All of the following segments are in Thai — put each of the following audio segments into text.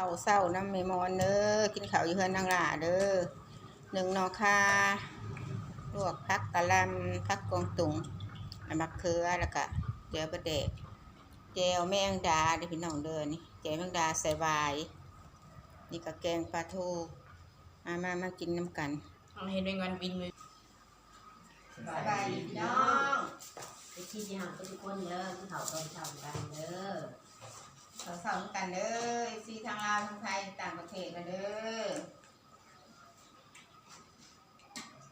ข้าวเศร้าน้ำเมมอนเด้อกินข้าวอยู่เฮือนนางหลาเด้อหนึ่งนอคาลวกพักกะลำพักกวางตุงน้ำมะเขือแล้วก็เจียวประเดกแจวแมงดาเด้อพี่น้องเด้อนี่แจวแมงดาใส่วาย นี่ก็แกงปลาทูมามามากินน้ำกันเอาเห็นในงานบินเลยสบายดีน้องไปที่ที่ห่างทุกคนเด้อที่เขาตอนเช้ากันเด้อ ข้าวเศร้าน้ำกันเด้อซีทางลาวทางไทยต่างประเทศกันเด้อ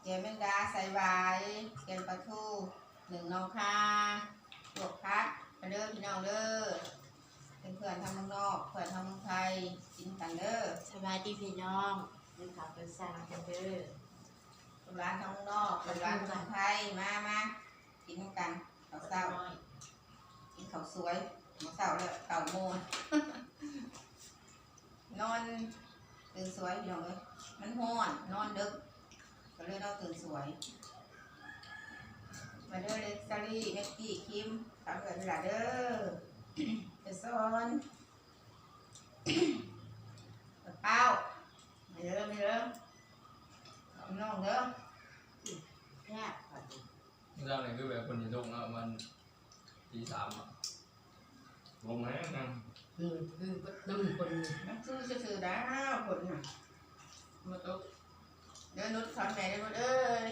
แจวแมงดาใส่วายแกงปลาทูหนึ่งนอคาลวกพักกันเด้อพี่น้องเด้อเป็นเพื่อนทางเมืองนอกเพื่อนทางเมืองไทยกินกันเด้อสบายดีพี่น้องเดินข่าวเป็นสร้างกันเด้อลูกร้านทางเมืองนอกลูกร้านทางเมืองไทยมามากินกันข้าวเศร้าน้อยกินข้าวสวย มาเศร้าเลยเต่าโมนนอนตื่นสวยพี่น้องเอ้ยมันห้อนนอนดึกก็เลยเราตื่นสวย มาเด้อเล็กซารี่เม็กกี้คิมทำกันเวลาเด้อจะซ้อนเป้ามาเด้อมาเด้อเอาน้องเด้อแค่ก่อนเรื่องนี้คือแบบคนที่ลงแล้วมันตีสามอะ ลงไหมนะอืมคือน้ำคนนักซื้อซื้อได้ผลน่ะมาตุกเดินนุชสอนแม่ได้หมดเอ้ย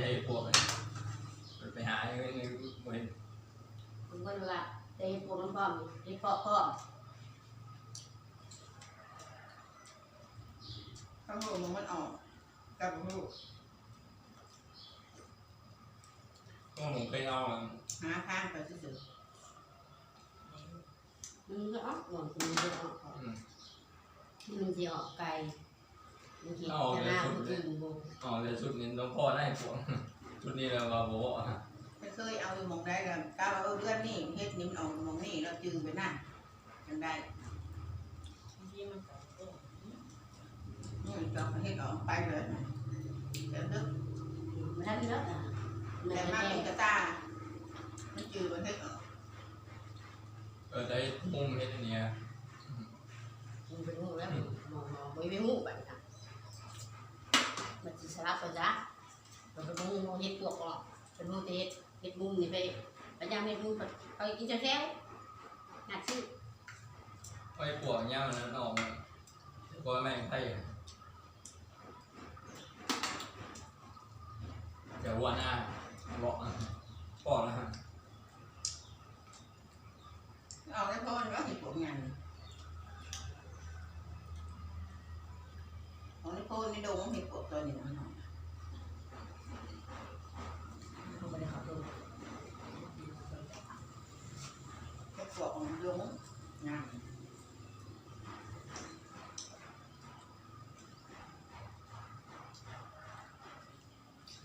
แล้วก็ไปเอาใหญ่พวกเลยไปหาไอ้ไอ้เว้นคุณก็ว่าใส่เห็ดพวกน้ำพร้อมเห็ดเพาะพร้อมข้าวโพดมันออกกับลูกก็ผมเคยเอาอะหาข้างไปซื้อมันก็ออกหมดมันจะออกอืมมันจะออกไก่ มันจะจะหน้าคนอื่นบ่อ๋อแต่ชุดนี้ต้องพ่อได้พวกชุดนี้เราเราบอกว่าจะเคยเอาไปหมองได้กันก้าวเอาเลือดนี่เฮ็ดนิ้มนออกหมองนี่เราจืดไปนั่นยังได้ที่มันใส่เด้อนี่จอกเฮ็ดออกไปเลยเดี๋ยวนึกมันได้ไม่เลิกอะมันแต่จะมาแก่เป็นกระตามันจืดไปเฮ็ดออกเออได้มุมเฮ็ดอันเนี้ยมันเป็นงูแล้วมองมองไม่เป็นงูแบบนั้นมันจะ สลับกันจ้ะมันเป็นงูเห็ดพวกออกเป็นงูเห็ดเห็ดมุมนี่ไปไปย่างเห็ดมุมไปกินเจ้าแก้วหนักชื่อไอ้พวกเนี้ยมันออกมาก็แม่งไทยเดี๋ยววันหน้าบอกอะบอกนะฮะออกได้พอมันก็เห็ดผลงานของ นี่โพนดงเห็ดผลตัวนี้นะน้องเขาไม่ได้ขับรถเห็ดผลของดงงาน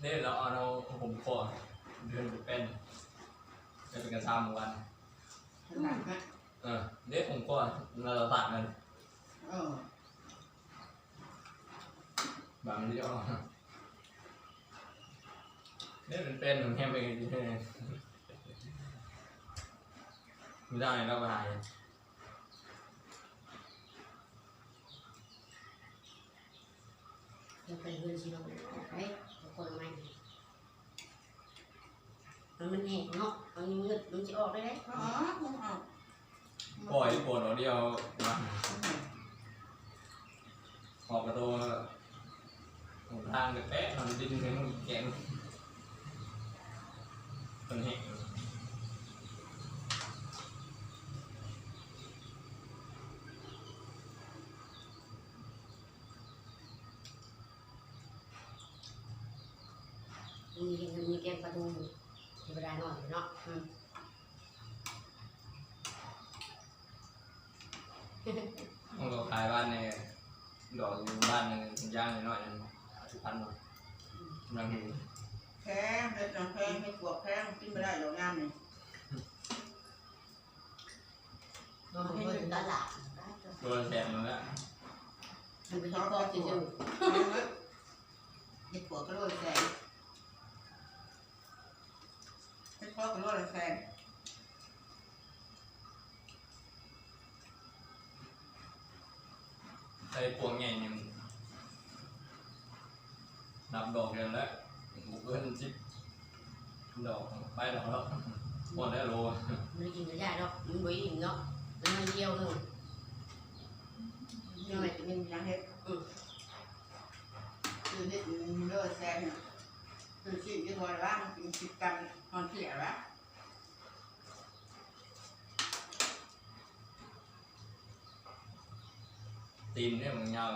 เนี่ยเราเอาเราผมคอเดินเป็นจะเป็นกระซามวันเออเนี่ยผมก็เราตัดมันเออ บางทีเอเนี่ยมันเป็นมันแค่ไปที่ไหนไม่ได้เราไปหายจะไปเงินชิโร่ไปคนใหม่มันมันแห้งเนาะมันเงินมันจะออกได้ไหมอ๋อมึงเอาปล่อยปวดเอาเดียวนอืมพออบประตูหน ทางกับแป๊ะทำดินให้มันแข็งต้นเหตุมีมีแกงปลาทูธรรมดาหน่อยเนาะอืมต้องเราขายบ้านในดอกอยู่บ้านหนึงย่างหน่อยๆนึง สิบพันหมดกำลังหิวแพงเฮ็ดน้ำแพงให้ปวกแพงกินไม่ได้หรอกงามนี่เราไม่ได้ตลาดตัวละแสนหมดแล้วมันเป็นข้อที่จะเฮ็ดปวกก็โลละแสนเฮ็ดปวกก็โลละแสนใส่พวงใหญ่นี่มันนับ ดอกเดียวแล้วบุกเกินสิบดอกไปดอกแล้วหมดแล้วโลไม่กินก็ได้หรอกมันไม่กินเนาะมันเดียวนึงยังไงจะมียังเฮ็ดอือคือเฮ็ดโลละแสนน่ะคือสิที่บ่ว่างกินสิบกรัมตอนเที่ยละตีนเนี่ยมันยาว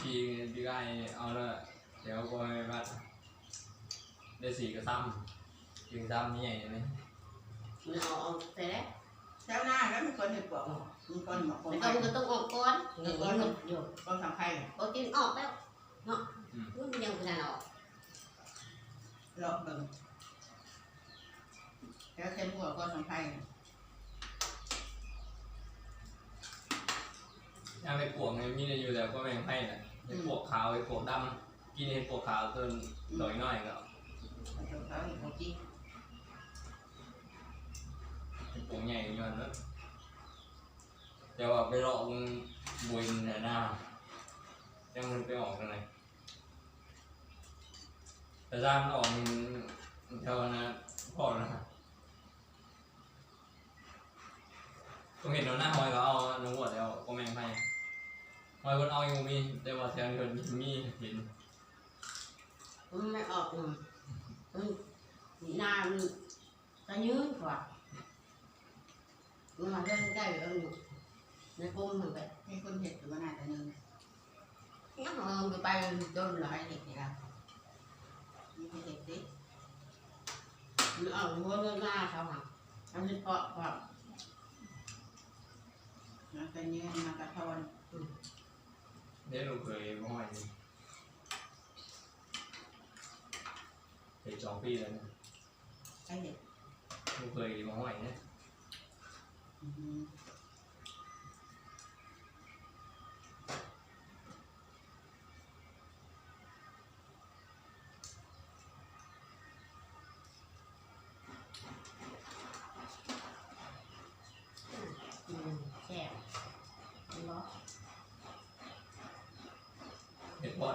พี่พี่ไก่ เอาละเดี๋ยวก็ให้บ้านได้สี่กระซ้ำสี่กระซ้ำนี่ใหญ่ไหมมันเอาเอาแต่แล้วแถวหน้าแล้วมีคนเฮ็ดปวกมีคนมาคนแล้วก็มันก็ต้องออกก่อนเงี้ยมันอยู่ก็ทำใครพอกินออกแล้วเนาะมันยังไม่ได้ออกหลอกเบิ่งแล้วเต็มหัวก็ทำใครถ้าไปปวกเนี่ยมีได้อยู่แล้วก็แม่งให้น่ะ ไอ้ปวกขาวไอ้ปวกดำกินไอ้ปวกขาวจนดอยน้อยก็เขาเขาอีกคนที่ไอ้ปวกใหญ่ย้อนแล้วแต่ว่าไปหลอกมึงบุยหน้าหน้ายังมันไปออกกันไหนแต่ด้านออกมันเท่านั้นพอแล้วนะผมเห็นเราหน้าหอยก็เอาหนูหมดแล้วก็แม่งให้ หอยคนเอาอยู่มีแต่ว่าแทนคนมีเห็นมันไม่ออกหนึ่งมันหน้ามันจะยืดกว่ามันมาเรื่องใกล้แล้วอยู่ในกลุ่มมันไปมีคนเห็ดอยู่มานานแต่นึงงั้นเราไปไปโดนหลายเด็กนี่ละมีเห็ดดิมันออกหัวเรื่องหน้าเขาค่ะอันนี้เพาะเพาะมันเป็นเนื้อมากระทอน เดี๋ยวเราเคยมาห้อยเคยจองปีแล้วนะใช่เห็ดเราเคยมาห้อยเนี่ยอืม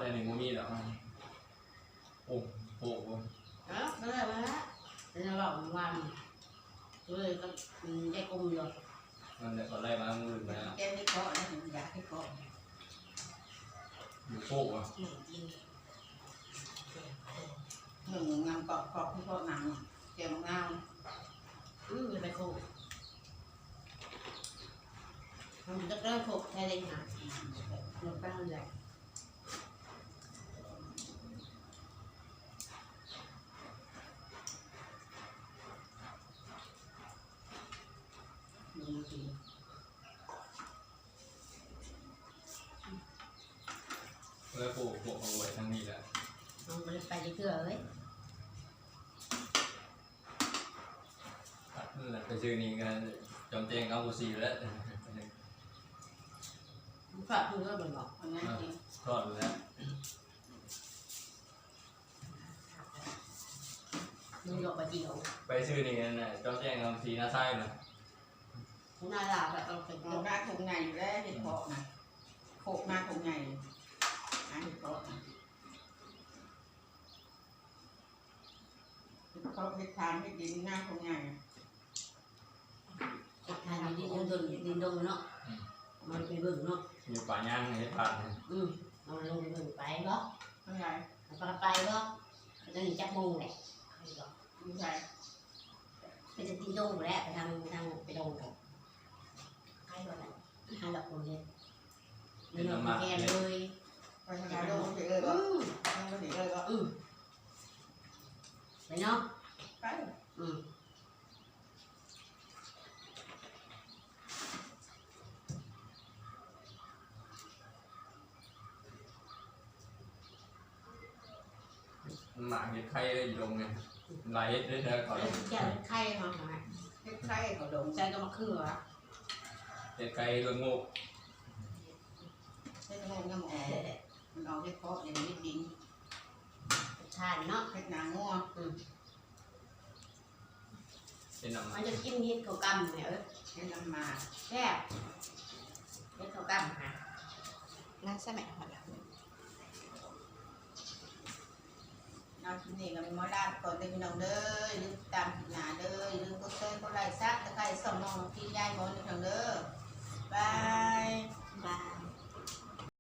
อะไรหนึ่งมีหรอกโอ้โหเอ้าก็เลยมาละแล้วเราบอกว่าเลยก็ได้กลุ่มอยู่มันเนี่ยตอนแรกมามือมาแกไม่เกาะนะถึงอยากให้เกาะอยู่โคกอะหนึ่งงามเกาะเกาะที่เกาะหนังเกี่ยวกับงามอืมอไปโคกมันจะเริ่มโคกแค่เล็กนะมันแป้งใหญ่หนึ่ งทีแล้วโคกโคกเอาไว้ทั้งนี้แหละมันไปไปจะเกลือเลยนั่นแหละไปซื้อนี่กันจอมเตียงเอาบุซีแล้วมันฝากเพื่อนมันบอกเพราะงั้นจริงทอดแล้วมันหยอกไปจีเอาไปซื้อนี่กันนะจอมเตียงเอาบุซีหน้าไส้นะคุณ นาลาแบบเราเป็นโขกหน้าถุงใหญ่แล้วเห็ดเพาะนะโขกหน้าถุงใหญ่อันเห็ดเพาะนะเห็ดเพาะเห็ดทานเห็ดดินหน้าถุงใหญ่ ทานดินดงโดนดินดงเนาะมันไปเบิ่งเนาะอยู่ป่าย่างให้ผ่านอืมเราลงไปเบิ่งไปเนาะเท่าไหร่ไปไปเนาะจะหนีจับมุงแหละดูใช่ไปจะดินดงแหละไปทางทางไปดงกันใครบ้างทางดอกโรงเรียน นี่เราแกนเลยไปทางไหนลงไปเลยก็อืมลงไปเลยก็อืมไปเนาะไปอืมหมาเห็ดไข่เลยอยู่ตรงเนี่ยลายเห็ดได้เด้อก่อนแล้วแก้วไข่มาหาเห็ดไข่เขาดงใจก็มาคืออะเห็ดไข่ละโง กเห็ดงงยังออกมันออกเห็ดเพาะอย่างนี้ดินทานเนาะเห็ดหนางัวเป็นน้ำมันจะกินเห็ดเขากำเนี่ยเออเห็ดน้ำมาแซ่บเห็ดเขากำฮะน่าใช่ไหมคะล่ะเอาชิ้นนี้ก็เป็นหมอลาดก่อนเด้อพี่น้องเด้อลืมตามหนาเด้อลืมก็เต้นก็ไล่ซักตะไคร้ส่องน้องพี่ยายหมอนี่พี่น้องเด้อบาย บาย